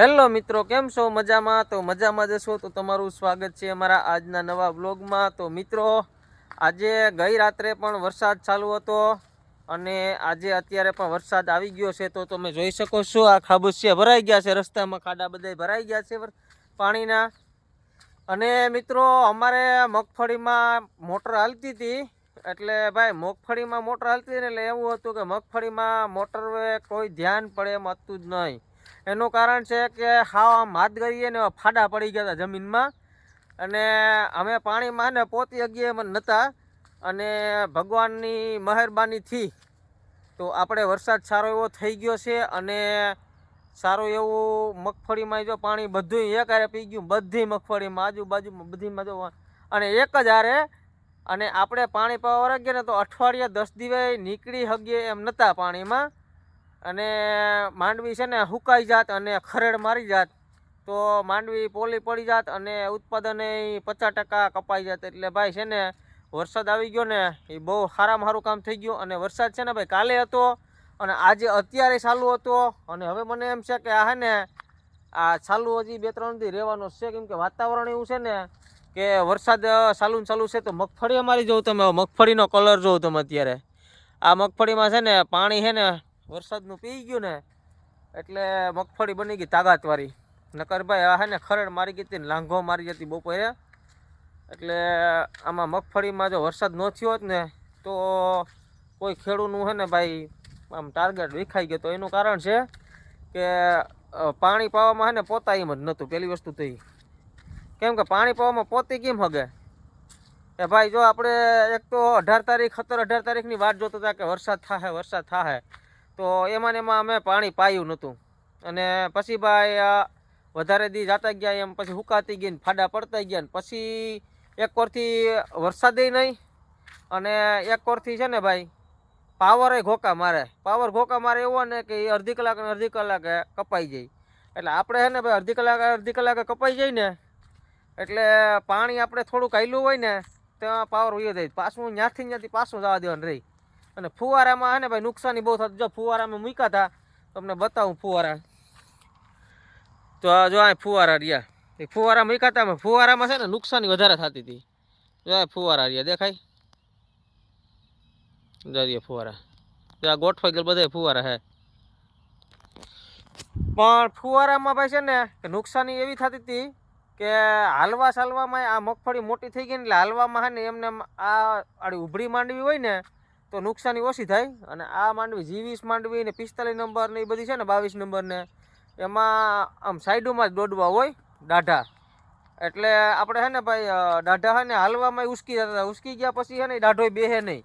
Hello મિત્રો, કેમ છો? મજામાં? તો મજામાં જશો તો તમારું સ્વાગત છે અમારા આજના નવા બ્લોગમાં તો મિત્રો, આજે ગઈ રાત્રે પણ વરસાદ ચાલુ હતો અને આજે અત્યારે પણ વરસાદ આવી ગયો છે. તો તમે જોઈ શકો છો, આ ખાબુચિયા ભરાઈ ગયા છે. રસ્તામાં ખાડા બધા ભરાઈ ગયા છે પાણીના. અને મિત્રો, અમારે મગફળીમાં મોટર હાલતી હતી. એટલે ભાઈ, મગફળીમાં મોટર હાલતી હતી એટલે એવું હતું કે મગફળીમાં મોટર કોઈ ધ્યાન પડે એમ હતું જ નહીં. એનું કારણ છે કે હાવ આમ હાથ કરીએ ને ફાડા પડી ગયા હતા જમીનમાં. અને અમે પાણીમાં ને પોતી અગીએ નહોતા અને ભગવાનની મહેરબાનીથી તો આપણે વરસાદ સારો એવો થઈ ગયો છે અને સારું એવું મગફળીમાં જો પાણી બધું એક હારે પી ગયું, બધી મગફળીમાં, આજુબાજુમાં બધીમાં જો અને એક જ હારે અને આપણે પાણી પાવા વળગીએ ને તો અઠવાડિયા દસ દિવસ નીકળી શકીએ એમ નહોતા પાણીમાં. અને માંડવી છે ને હુકાઈ જાત અને ખરેડ મારી જાત. તો માંડવી પોલી પડી જાત અને ઉત્પાદન પચાસ ટકા કપાઈ જાત. એટલે ભાઈ છે ને, વરસાદ આવી ગયો ને, એ બહુ સારામાં સારું કામ થઈ ગયું. અને વરસાદ છે ને ભાઈ કાલે હતો અને આજે અત્યારે ચાલુ હતો. અને હવે મને એમ છે કે આ હે ને, આ ચાલુ હજી બે ત્રણ દી રહેવાનો છે. કેમ કે વાતાવરણ એવું છે ને કે વરસાદ ચાલુ ચાલુ છે તો મગફળી અમારી જોઉં તમે. મગફળીનો કલર જોઉં તમે અત્યારે. આ મગફળીમાં છે ને પાણી છે ને વરસાદનું પી ગયું ને, એટલે મગફળી બની ગઈ તાકાતવાળી નકર ભાઈ આ હે ને ખરડ મારી ગઈ હતી લાંઘો મારી જતી બપોરે. એટલે આમાં મગફળીમાં જો વરસાદ ન થયો હોત ને, તો કોઈ ખેડૂતનું હે ને ભાઈ, આમ ટાર્ગેટ વિખાઈ ગયો. તો એનું કારણ છે કે પાણી પાવામાં હે ને પોતા એમ જ નહોતું, પહેલી વસ્તુ તો. કેમ કે પાણી પાવામાં પોતે કેમ હગે? કે ભાઈ જો આપણે એક તો અઢાર તારીખ, સત્તર અઢાર તારીખની વાત જોતા હતા કે વરસાદ થાય વરસાદ થાય તો એમાં ને એમાં અમે પાણી પાયું નહોતું. અને પછી ભાઈ વધારે દી જાતા ગયા એમ, પછી હુકાતી ગઈ ને ફાડા પડતા ગયા ને પછી એક કોરથી વરસાદે નહીં અને એક કોરથી છે ને ભાઈ, પાવરે ઘોકા મારે. પાવર ઘોકા મારે એવો ને કે એ અડધી કલાક અને અડધી કલાકે કપાઈ જાય. એટલે આપણે છે ને ભાઈ, અડધી કલાક, અડધી કલાકે કપાઈ જાય ને, એટલે પાણી આપણે થોડુંક હાલ્યું હોય ને, ત્યાં પાવર ઉયો જાય. પાછું ત્યાંથી ત્યાંથી પાછું જવા દેવાનું રહી. અને ફુવારામાં છે ને ભાઈ નુકસાની બહુ થતી. જો ફુવારામાં મૂક્યા હતા તમને બતાવું ફુવારા. તો જો આ ફુવારા રહ્યા. એ ફુવારા મૂક્યા હતા ફુવારામાં છે ને નુકસાની વધારે થતી હતી. જો ફુવારા રહ્યા, દેખાય? જરીએ ફુવારા. જો આ ગોઠવાઈ ગયેલ બધા ફુવારા હે. પણ ફુવારામાં ભાઈ છે ને નુકસાની એવી થતી હતી કે હાલવા સાલવામાં આ મગફળી મોટી થઈ ગઈ એટલે હાલવામાં હે ને એમને આ આડી ઉભરી માંડવી હોય ને તો નુકસાની ઓછી થાય અને આ માંડવી જીવીસ માંડવી ને પિસ્તાલીસ નંબર ને એ બધી છે ને બાવીસ નંબર ને, એમાં આમ સાઈડોમાં જ દોડવા હોય દાઢા. એટલે આપણે હે ને ભાઈ દાઢા હે ને હાલવામાં ઉસકી જતા હતા. ઉસકી ગયા પછી હે ને દાઢો બેહે નહીં.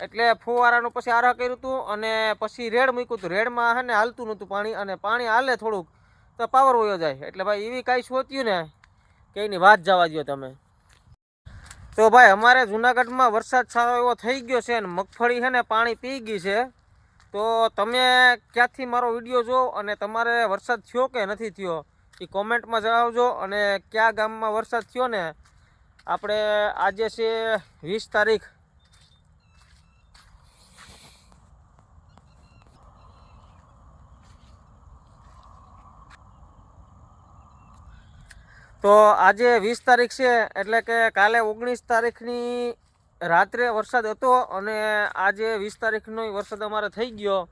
એટલે ફુવારાનું પછી આરા કર્યું હતું અને પછી રેડ મૂક્યું હતું રેડમાં હે ને હાલતું નહોતું પાણી અને પાણી હાલે થોડુંક તો પાવર વયો જાય. એટલે ભાઈ એવી કાંઈ શોધ્યું ને કે એની વાત જવા દો તમે. તો ભાઈ, અમારે જુનાગઢમાં વરસાદ સારો એવો થઈ ગયો છે અને મગફળી છે ને પાણી પી ગઈ છે. તો તમે ક્યાંથી મારો વીડિયો જો અને તમારે વરસાદ થયો કે નથી થયો, એ કોમેન્ટમાં જણાવજો અને કયા ગામમાં વરસાદ થયો ને. આપણે આજે છે વીસ તારીખ તો આજે વીસ તારીખ છે, એટલે કે કાલે ઓગણીસ તારીખની રાત્રે વરસાદ હતો અને આજે વીસ તારીખનો વરસાદ અમારે થઈ ગયો.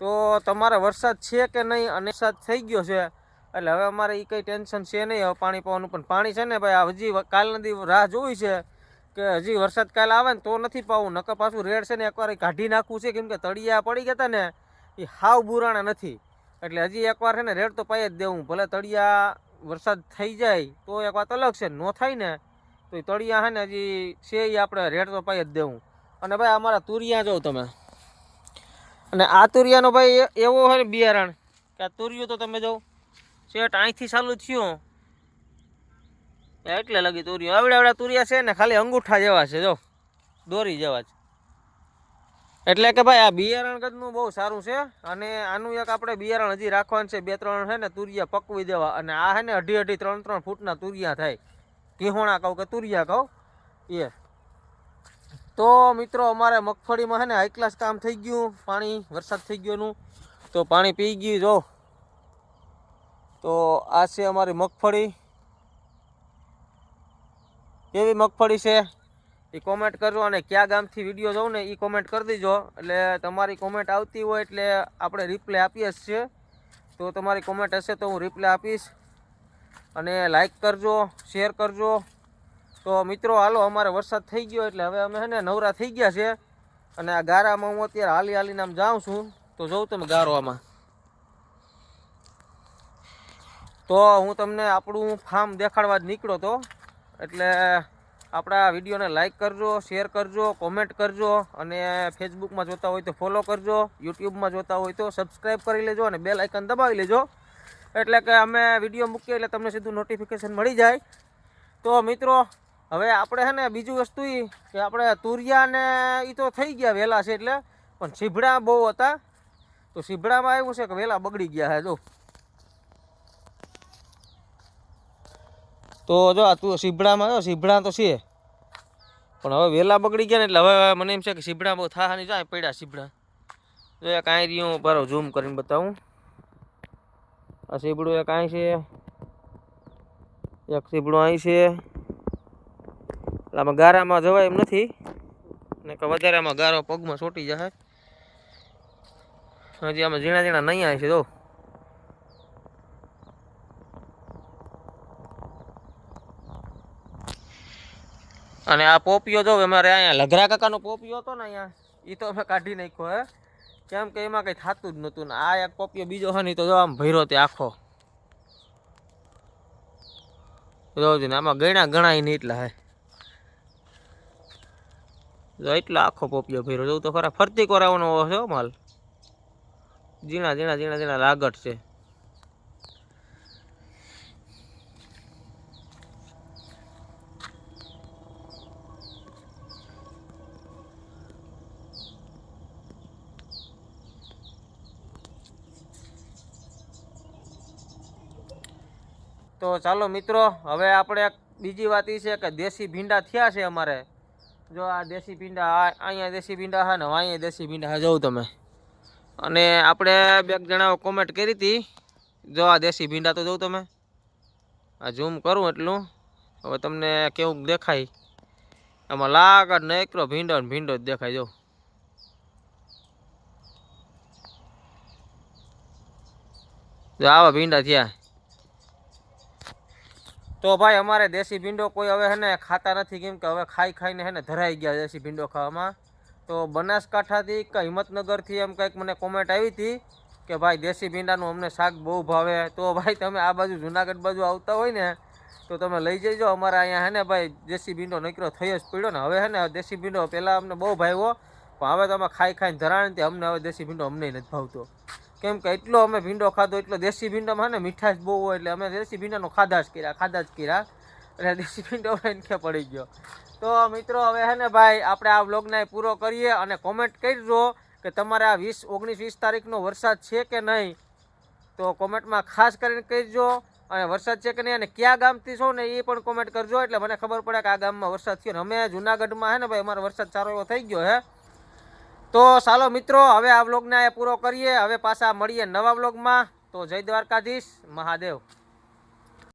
તો તમારે વરસાદ છે કે નહીં? અને વરસાદ થઈ ગયો છે. એટલે હવે અમારે એ કંઈ ટેન્શન છે નહીં. હવે પાણી પાવાનું પણ પાણી છે ને ભાઈ. આ હજી કાલના રાહ જોવી છે કે હજી વરસાદ કાલે આવે ને તો નથી પાવું. નકર પાછું રેડ છે ને એકવાર કાઢી નાખવું છે. કેમ કે તળિયા પડી ગયા હતા ને એ હાવ બુરાણા નથી. એટલે હજી એકવાર છે ને રેડ તો પાઈ જ દેવું. ભલે તળિયા વરસાદ થઈ જાય તો એક વાત અલગ છે, નો થાય ને, તો એ તળિયા હે ને હજી છે એ આપણે રેડ તો પાઈ જ દેવું. અને ભાઈ અમારા તુરિયા જોઉં તમે. અને આ તુરિયાનો ભાઈ એવો હોય ને બિયારણ, કે આ તુરિયું તો તમે જોઉં શેઠ અહીંથી ચાલુ થયું. એટલે લગી તુરિયું. આવડે આવડા તુરિયા છે ને, ખાલી અંગૂઠા જેવા છે, જો, દોરી જેવા જ એટલે કે ભાઈ આ બિયારણ કદનું બહુ સારું છે અને આનું એક આપણે બિયારણ હજી રાખવાનું છે, બે ત્રણ છે ને તુરિયા પકવી દેવા અને આ છે ને અઢી અઢી ત્રણ ત્રણ ફૂટના તુરિયા થાય. કિહોણા કહું કે તુરિયા કહું? એ. તો મિત્રો અમારે મગફળીમાં છે ને હાઈ ક્લાસ કામ થઈ ગયું, પાણી, વરસાદ થઈ ગયો એનું તો પાણી પી ગયું, જો. તો આ છે અમારી મગફળી. કેવી મગફળી છે? એ કોમેન્ટ કરજો અને કયા ગામથી વીડિયો જોઉં ને એ કોમેન્ટ કરી દેજો. એટલે તમારી કોમેન્ટ આવતી હોય એટલે આપણે રિપ્લે આપીએ છીએ. તો તમારી કોમેન્ટ હશે તો હું રિપ્લે આપીશ. અને લાઇક કરજો શેર કરજો. તો મિત્રો, હાલો, અમારે વરસાદ થઈ ગયો એટલે હવે અમે ને નવરા થઈ ગયા છે. અને આ ગારામાં હું અત્યારે હાલી હાલીને આમ જાઉં છું. તો જોઉં તમે ગારો તો હું તમને આપણું ફાર્મ દેખાડવા જ નીકળ્યો તો. એટલે આપણા વિડીયોને લાઇક કરજો શેર કરજો કોમેન્ટ કરજો અને ફેસબુકમાં જોતા હોય તો ફોલો કરજો યુટ્યુબમાં જોતા હોય તો સબસ્ક્રાઈબ કરી લેજો અને બેલ આઇકન દબાવી લેજો. એટલે કે અમે વીડિયો મૂકીએ એટલે તમને સીધું નોટિફિકેશન મળી જાય. તો મિત્રો, હવે આપણે છે ને બીજું વસ્તુ એ કે આપણે તુરિયા ને એ તો થઈ ગયા વહેલા છે એટલે, પણ સીભડા બહુ હતા. તો સીભડામાં એવું છે કે વહેલા બગડી ગયા છે, જો. તો જો આ તું સીભડામાં જો સીભડા તો છે. પણ હવે વહેલા બગડી ગયા ને એટલે હવે મને એમ છે કે સીભડા બહુ નહીં જાય, પડ્યા સીભડા જો એ કાંઈ રહ્યું બરો ઝૂમ કરીને બતાવું. આ સીબડું એક કાંઈ છે. એક સીબડું અહીં છે. એટલે આમાં ગારામાં જવાય એમ નથી. ને કે વધારે આમાં ગારો પગમાં ચોટી જાય હજી આમાં ઝીણા ઝીણા નહીં આવે છે, જો. અને આ પોપિયો જો અમારે અહીંયા લઘરા કાકાનો પોપિયો હતો ને અહીંયા એ તો અમે કાઢી નાખ્યો, હે. કેમ કે એમાં કંઈ થતું જ નહોતું ને આ એક પોપિયો બીજો છે ને તો જો આમ ભર્યો તે આખો. જોજો ને આમાં ગણા ગણાય નહીં એટલા હે. જો એટલો આખો પોપિયો ભર્યો જોઉં તો ખરા ફરતી કરાવવાનો છે માલ. ઝીણા ઝીણા ઝીણા ઝીણા લાગટ છે. તો ચાલો મિત્રો, હવે આપણે બીજી વાત એ છે કે દેશી ભીંડા થયા છે અમારે. જો આ દેશી ભીંડા અહીંયા દેશી ભીંડા હા ને અહીંયા દેશી ભીંડા હા જોઉં તમે. અને આપણે બે જણાઓ કોમેન્ટ કરી હતી. જો આ દેશી ભીંડા તો જોઉં તમે. આ ઝૂમ કરું એટલું. હવે તમને કેવું દેખાય. આમાં લાગડ ને એકલો ભીંડો ને ભીંડો જ દેખાય જો આવા ભીંડા થયા. તો ભાઈ અમારે દેશી ભીંડો કોઈ હવે હે ને ખાતા નથી કેમ કે હવે ખાઈ ખાઈને હે ને ધરાઈ ગયા દેશી ભીંડો ખાવામાં. તો બનાસકાંઠાથી કે હિંમતનગરથી એમ કંઈક મને કોમેન્ટ આવી હતી કે ભાઈ દેશી ભીંડાનું અમને શાક બહુ ભાવે. તો ભાઈ તમે આ બાજુ જુનાગઢ બાજુ આવતા હોય ને તો તમે લઈ જજો. અમારા અહીંયા હે ને ભાઈ દેશી ભીંડો નીકળો થયો જ પીડ્યો ને. હવે હે ને દેશી ભીંડો પહેલાં અમને બહુ ભાવ્યો. પણ હવે તમે ખાઈ ખાઈને ધરાણ અમને હવે દેશી ભીંડો અમને નથી ભાવતો. કેમ કે એટલો અમે ભીંડો ખાધો, એટલો દેશી ભીંડામાં ને મીઠાશ બહુ હોય એટલે અમે દેશી ભીંડાનો ખાધા જ કર્યા, ખાધા જ કર્યા. એટલે દેશી ભીંડો હવે પડી ગયો. તો મિત્રો હવે હે ને ભાઈ, આપણે આ વ્લોગને પૂરો કરીએ અને કોમેન્ટ કરજો કે તમારે આ વીસ, ઓગણીસ, વીસ તારીખનો વરસાદ છે કે નહીં. તો કોમેન્ટમાં ખાસ કરીને કહેજો અને વરસાદ છે કે નહીં અને કયા ગામથી છો ને એ પણ કોમેન્ટ કરજો. એટલે મને ખબર પડે કે આ ગામમાં વરસાદ થયો ને અમે જુનાગઢમાં હે ને ભાઈ, અમારો વરસાદ સારો એવો થઈ ગયો હે. તો ચાલો મિત્રો, હવે આ વ્લોગને પૂરો કરીએ. હવે પાછા મળીએ નવા વ્લોગમાં. તો જય દ્વારકાધીશ. મહાદેવ.